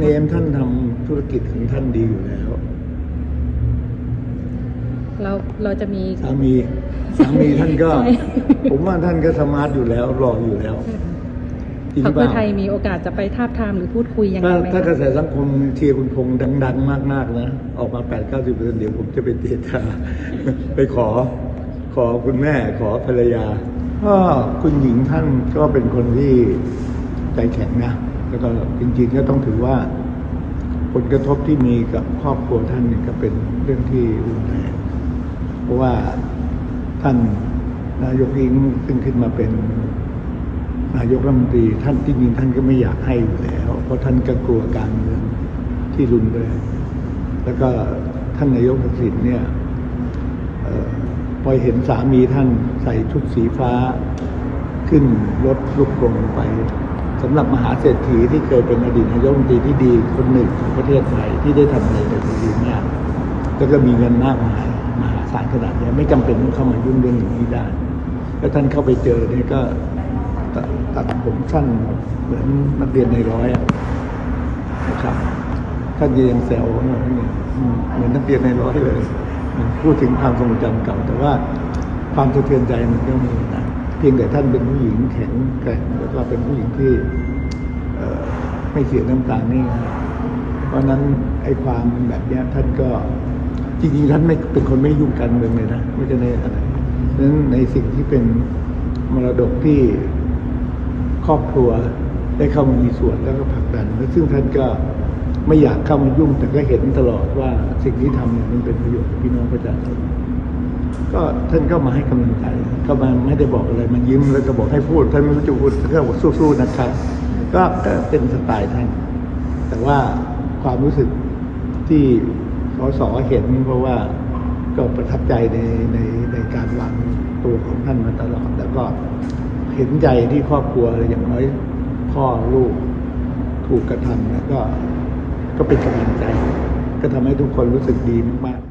คุณเอมท่านทำธุรกิจของท่านดีอยู่แล้ว เราเราจะมีสามีสามีท่านก็ใช่ผมว่าท่านก็สมาร์ทอยู่แล้วรออยู่แล้วจริงพรรคเปเพื่อล่าไทยมีโอกาสจะไปทาบทามหรือพูดคุยยังไงถ้าไหมถ้ากระคะแสสังคมเชียร์คุณพงษ์ดัง ๆ มาก ๆ นะ ออกมา 8 9 0เเดี๋ยวผมจะไปเตะตาไปขอ ขอคุณแม่ขอภรรยาก็คุณหญิงท่านก็เป็นคนที่ใจแข็งนะ แล้วก็จริงๆก็ต้องถือว่า ผลกระทบที่มีกับครอบครัวท่านเนี่ยก็เป็นเรื่องที่รุนแรงเพราะว่าท่านนายกอิงซึ่งขึ้นมาเป็นนายกรัฐมนตรีท่านที่จริงท่านก็ไม่อยากให้อยู่แล้ว เพราะท่านก็กลัวการเมืองที่รุนแรงแล้วก็ท่านนายกทักษิณเนี่ยออพอเห็นสามีท่านใส่ชุดสีฟ้า ขึ้นรถลุกลงไป สำหรับมหาเศรษฐีที่เคยเป็นอดีตนายกรัฐมนตรีที่ดีคนหนึ่งของประเทศไทยที่ได้ทำอะไรในดีมากแล้วก็มีเงินมากมายมหาศาลขนาดนี้ไม่จำเป็นต้องเข้ามายุ่งเรื่องอย่างนี้ได้แล้วท่านเข้าไปเจอเนี่ยก็ตัดตัดผมสั้นเหมือนนักเรียนในร้อยนะครับท่านยังแซวว่าเนี่ยอืมเหมือนนักเรียนในร้อยเลย พูดถึงความทรงจำเก่า แต่ว่าความสะเทือนใจมันก็มีนะ เพียงแต่ท่านเป็นผู้หญิงแข็งแกร่งแล้วก็เป็นผู้หญิงที่ไม่เสียน้ำตาง่ายเพราะนั้นไอ้ความแบบนี้ท่านก็จริงๆท่านไม่เป็นคนไม่ยุ่งการเมืองเลยนะไม่ใช่ในอะไรเพราะฉะนั้นในสิ่งที่เป็นมรดกที่ครอบครัวได้เข้ามามีส่วนแล้วก็ผลักดันและซึ่งท่านก็ไม่อยากเข้ามายุ่งแต่ก็เห็นตลอดว่าสิ่งที่ทำเนี่ยมันเป็นประโยชน์พี่น้องประชาชน ก็ท่านก็มาให้กำลังใจก็มาไม่ได้บอกอะไรมันยิ้มแล้วก็บอกให้พูดท่านไม่รู้จะพูดท่านก็บอกสู้ๆนะครับ ก็ก็เป็นสไตล์ท่าน แต่ว่าความรู้สึกที่สสเห็นเพราะว่าก็ประทับใจในในในการวางตัวของท่านมาตลอดแล้วก็เห็นใจที่ครอบครัวอย่างน้อยพ่อลูกถูกกระทำแล้วก็ก็เป็นกำลังใจ ก็ทำให้ทุกคนรู้สึกดีมากๆ